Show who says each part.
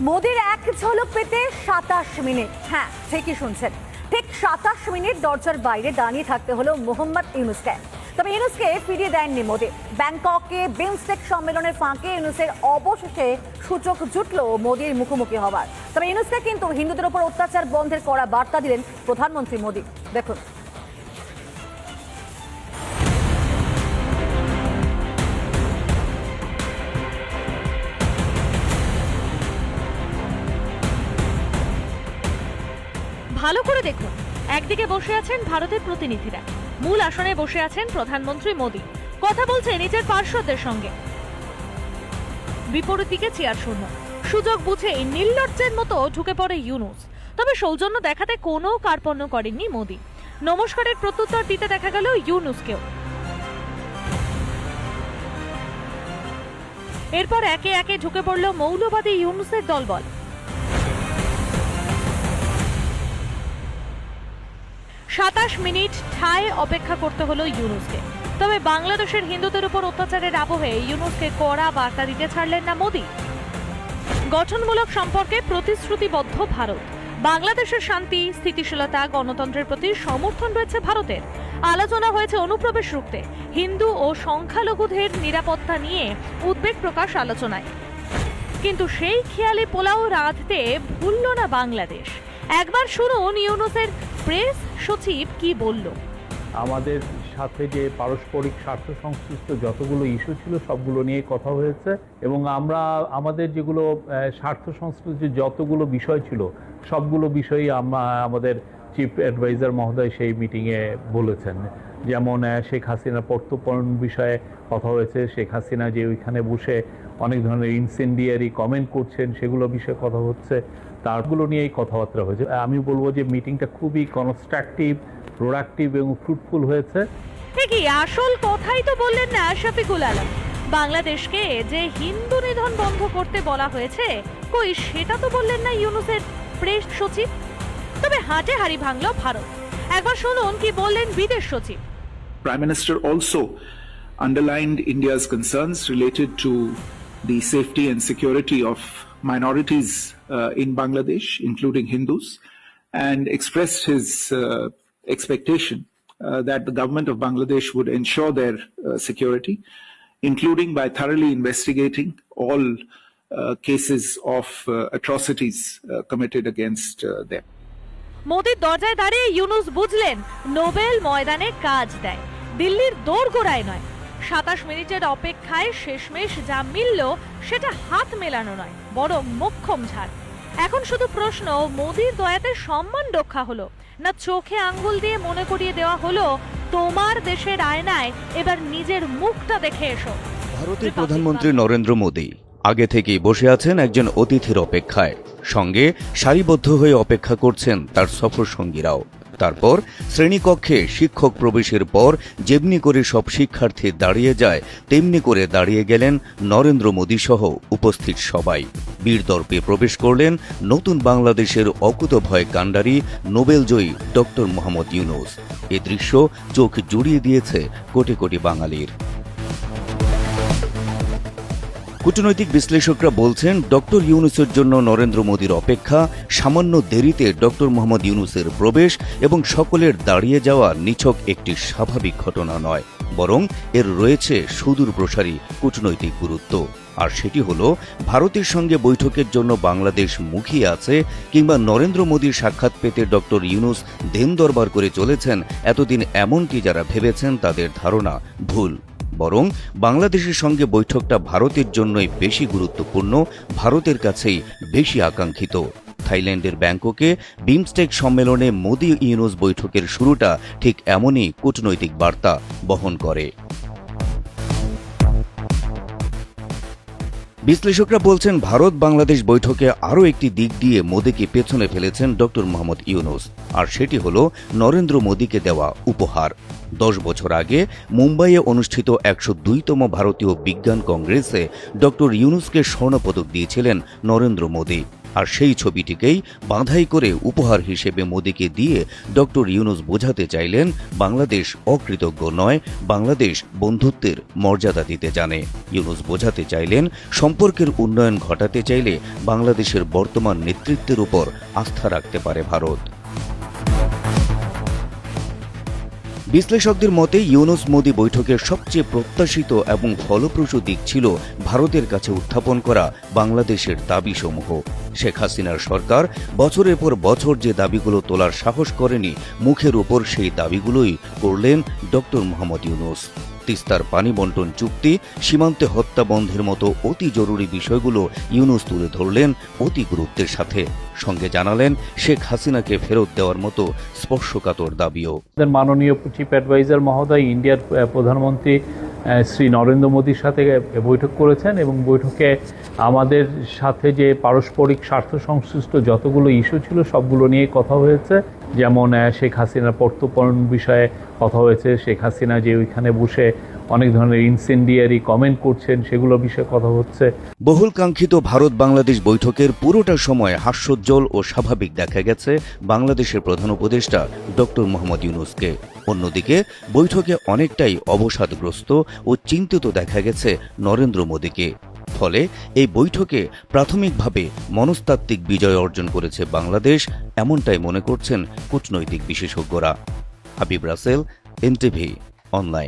Speaker 1: মোদির এক ঝলক পেতে সাতাশ মিনিট। হ্যাঁ ঠিকই শুনছেন। ঠিক সাতাশ মিনিট দরজার বাইরে দাঁড়িয়ে থাকতে হলো মোহাম্মদ ইউনুসকে। তবে ইউনুসকে ফিরিয়ে দেননি মোদি। ব্যাংককে বিমস্টেক সম্মেলনের ফাঁকে ইউনুসের অবশেষে সূচক জুটল মোদির মুখোমুখি হবার তবে ইউনুসকে কিন্তু হিন্দুদের উপর অত্যাচার বন্ধের করা বার্তা দিলেন প্রধানমন্ত্রী মোদি। দেখুন।
Speaker 2: ভালো করে দেখুন। একদিকে বসে আছেন ভারতের প্রতিনিধিরা। মূল আসনে বসে আছেন প্রধানমন্ত্রী মোদী। কথা বলছে নিজের পার্শ্বদের সঙ্গে। বিপরীত দিকে চেয়ার শূন্য। সুযোগ বুঝেই নির্লজ্জের মতো ঢুকে পড়ে ইউনুস। তবে সৌজন্য দেখাতে কোনো কার্পণ্য করেননি মোদী। নমস্কারের প্রত্যুত্তর দিতে দেখা গেল ইউনুসকেও। এরপর একে একে ঢুকে পড়ল মৌলবাদী ইউনুসের দলবল। সাতাশ মিনিট ঠায় অপেক্ষা করতে হলো ইউনুসকে। তবে বাংলাদেশের হিন্দুদের উপর অত্যাচারের আবহে ইউনুসকে কড়া বার্তা দিতে ছাড়লেন না মোদী। গঠনমূলক সম্পর্কে প্রতিশ্রুতিবদ্ধ ভারত। বাংলাদেশের শান্তি, স্থিতিশীলতা, গণতন্ত্রের প্রতি সমর্থন রয়েছে ভারতের। আলোচনা হয়েছে অনুপ্রবেশ রুখতে। হিন্দু ও সংখ্যালঘুদের নিরাপত্তা নিয়ে উদ্বেগ প্রকাশ আলোচনায়। কিন্তু সেই খেয়ালি পোলাও রাঁধতে ভুলল না বাংলাদেশ। একবার শুনুন ইউনুসের প্রেস সচিব কি বলল?
Speaker 3: আমাদের সাথে যে পারস্পরিক স্বার্থ সংশ্লিষ্ট যতগুলো ইস্যু ছিল, সবগুলো নিয়ে কথা হয়েছে এবং আমরা আমাদের যেগুলো স্বার্থ সংশ্লিষ্ট যতগুলো বিষয় ছিল, সবগুলো বিষয়ই আমাদের চিফ অ্যাডভাইজার মহোদয় সেই মিটিংয়ে বলেছেন। যেমন শেখ হাসিনার প্রত্যর্পণ বিষয়ে কথা হয়েছে। শেখ হাসিনা যে ওইখানে বসে অনেক ধরনের ইনসেন্ডিয়ারি কমেন্ট করছেন, সেগুলো বিষয়ে কথা হচ্ছে। তারগুলো নিয়েই কথাবার্তা হয়েছে। আমি বলব যে মিটিংটা খুবই কনস্ট্রাকটিভ প্রোডাক্টিভ এবং ফ্রুটফুল হয়েছে।
Speaker 2: ঠিকই, আসল কথাই তো বললেন না শফিকুল আলম। বাংলাদেশকে যে হিন্দু নিধন বন্ধ করতে বলা হয়েছে, কই সেটা তো বললেন না ইউনুসের প্রেস সচিব। তবে হাটে হাড়ি ভাঙল ভারত। একবার শুনুন কি বললেন বিদেশ সচিব।
Speaker 4: Prime Minister also underlined India's concerns related to the safety and security of minorities uh, in Bangladesh, including Hindus, and expressed his uh, expectation uh, that the government of Bangladesh would ensure their uh, security, including by thoroughly investigating all uh, cases of uh, atrocities uh, committed against uh, them.
Speaker 2: মোদির দরজায় দাঁড়িয়ে ইউনুস বুঝলেন Nobel ময়দানে কাজ দেয় দিল্লির দোরগোড়ায় নয়। সাতাশ মিনিটের অপেক্ষায় শেষমেশ যা মিলল সেটা হাত মেলানো নয় বরং মোক্ষম ঝাড়। এখন শুধু প্রশ্ন মোদির দয়াতে সম্মান রক্ষা হলো না চোখে আঙ্গুল দিয়ে মনে করিয়ে দেওয়া হলো তোমার দেশের আয়নায় এবার নিজের মুখটা দেখে এসো।
Speaker 5: ভারতের প্রধানমন্ত্রী নরেন্দ্র মোদী আগে থেকেই বসে আছেন একজন অতিথির অপেক্ষায়। সঙ্গে সারিবদ্ধ হয়ে অপেক্ষা করছেন তার সফর সঙ্গীরাও তারপর শ্রেণীকক্ষে শিক্ষক প্রবেশের পর যেমনি করে সব শিক্ষার্থী দাঁড়িয়ে যায়, তেমনি করে দাঁড়িয়ে গেলেন নরেন্দ্র মোদী সহ উপস্থিত সবাই। বীরদর্পে প্রবেশ করলেন নতুন বাংলাদেশের অকুতভয় কাণ্ডারি নোবেলজয়ী ডক্টর মোহাম্মদ ইউনুস। এ দৃশ্য চোখ জুড়িয়ে দিয়েছে কোটি কোটি বাঙালির। কূটনৈতিক বিশ্লেষকরা বলছেন, ডক্টর ইউনুসের জন্য নরেন্দ্র মোদীর অপেক্ষা সামান্য দেরিতে ডক্টর মোহাম্মদ ইউনুসের প্রবেশ এবং সকলের দাঁড়িয়ে যাওয়া নিছক একটি স্বাভাবিক ঘটনা নয়, বরং এর রয়েছে সুদূর প্রসারী কূটনৈতিক গুরুত্ব। আর সেটি হল, ভারতের সঙ্গে বৈঠকের জন্য বাংলাদেশ মুখিয়ে আছে কিংবা নরেন্দ্র মোদীর সাক্ষাৎ পেতে ডক্টর ইউনুস দেন দরবার করে চলেছেন, এতদিন এমনটি যারা ভেবেছেন তাদের ধারণা ভুল। বরং বাংলাদেশের সঙ্গে বৈঠকটা ভারতের জন্যই বেশি গুরুত্বপূর্ণ, ভারতের কাছেই বেশি আকাঙ্ক্ষিত। থাইল্যান্ডের ব্যাংককে বিমস্টেক সম্মেলনে মোদি ইউনুস বৈঠকের শুরুটা ঠিক এমনই কূটনৈতিক বার্তা বহন করে। বিশ্লেষকরা বলছেন ভারত বাংলাদেশ বৈঠকে আরও একটি দিক দিয়ে মোদীকে পেছনে ফেলেছেন ডক্টর মোহাম্মদ ইউনুস। আর সেটি হল, নরেন্দ্র মোদীকে দেওয়া উপহার। দশ বছর আগে মুম্বাইয়ে অনুষ্ঠিত একশো দুইতম ভারতীয় বিজ্ঞান কংগ্রেসে ডক্টর ইউনুসকে স্বর্ণপদক দিয়েছিলেন নরেন্দ্র মোদী। আর সেই ছবিটিকেই বাঁধাই করে উপহার হিসেবে মোদীকে দিয়ে ডক্টর ইউনুস বোঝাতে চাইলেন বাংলাদেশ অকৃতজ্ঞ নয়, বাংলাদেশ বন্ধুত্বের মর্যাদা দিতে জানে। ইউনুস বোঝাতে চাইলেন সম্পর্কের উন্নয়ন ঘটাতে চাইলে বাংলাদেশের বর্তমান নেতৃত্বের উপর আস্থা রাখতে পারে ভারত। বিশ্লেষকদের মতে, ইউনুস মোদি বৈঠকের সবচেয়ে প্রত্যাশিত এবং ফলপ্রসূ দিক ছিল ভারতের কাছে উত্থাপন করা বাংলাদেশের দাবিসমূহ। শেখ হাসিনার সরকার বছরের পর বছর যে দাবিগুলো তোলার সাহস করেনি, মুখের উপর সেই দাবিগুলোই করলেন ডক্টর মোহাম্মদ ইউনুস। তিস্তার পানি বন্টন চুক্তি, সীমান্তে হত্যা বন্ধের মতো অতি জরুরি বিষয়গুলো ইউনুস তুলে ধরলেন অতি গুরুত্বের সাথে। সঙ্গে জানালেন, শেখ হাসিনাকে ফেরত দেওয়ার মতো স্পর্শকাতর দাবিও।
Speaker 3: মাননীয় চিফ অ্যাডভাইজার মহোদয় ইন্ডিয়ার প্রধানমন্ত্রী শ্রী নরেন্দ্র মোদীর সাথে বৈঠক করেছেন এবং বৈঠকে আমাদের সাথে যে পারস্পরিক স্বার্থ সংশ্লিষ্ট যতগুলো ইস্যু ছিল, সবগুলো নিয়ে কথা হয়েছে। যেমন শেখ হাসিনার প্রত্যর্পণ বিষয়ে কথা হয়েছে। শেখ হাসিনা যে ওইখানে বসে অনেক ধরনের ইনসেন্ডিয়ারি কমেন্ট করছেন, সেগুলো বিষয়ে কথা হচ্ছে।
Speaker 5: বহুল কাঙ্ক্ষিত ভারত বাংলাদেশ বৈঠকের পুরোটা সময় হাস্যোজ্জ্বল ও স্বাভাবিক দেখা গেছে বাংলাদেশের প্রধান উপদেষ্টা ডক্টর মোহাম্মদ ইউনুসকে। অন্যদিকে, বৈঠকে অনেকটাই অবসাদগ্রস্ত ও চিন্তিত দেখা গেছে নরেন্দ্র মোদীকে। ফলে এই বৈঠকে প্রাথমিকভাবে মনস্তাত্ত্বিক বিজয় অর্জন করেছে বাংলাদেশ, এমনটাই মনে করছেন কূটনৈতিক বিশেষজ্ঞরা। Habib Rasel, NTV, online.